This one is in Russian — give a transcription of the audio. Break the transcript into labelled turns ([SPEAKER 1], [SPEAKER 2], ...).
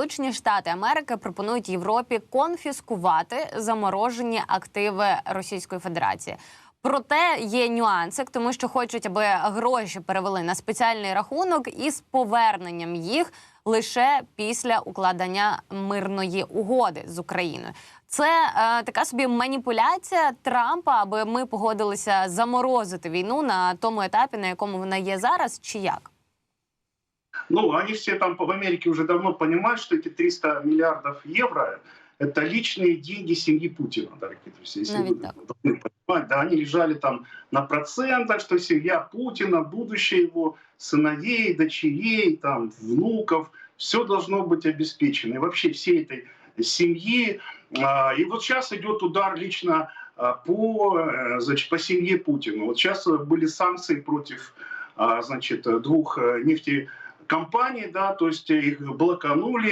[SPEAKER 1] Сполучені Штати Америки пропонують Європі конфіскувати заморожені активи Російської Федерації. Проте є нюанси, тому що хочуть, аби гроші перевели на спеціальний рахунок із поверненням їх лише після укладення мирної угоди з Україною. Це е, така собі маніпуляція Трампа, аби ми погодилися заморозити війну на тому етапі, на якому вона є зараз, чи як?
[SPEAKER 2] Ну, они все там в Америке уже давно понимают, что эти 300 миллиардов евро – это личные деньги семьи Путина, дорогие друзья. Если
[SPEAKER 1] Навіть
[SPEAKER 2] вы
[SPEAKER 1] так.
[SPEAKER 2] должны понимать, да, они лежали там на процентах, что семья Путина, будущее его сыновей, дочерей, там, внуков, все должно быть обеспечено. И вообще всей этой семьи. а, И вот сейчас идет удар лично а, по, э, значит, по семье Путина. Вот сейчас были санкции против а, значит, двух э, нефтекомпаний, да, то есть их блоканули,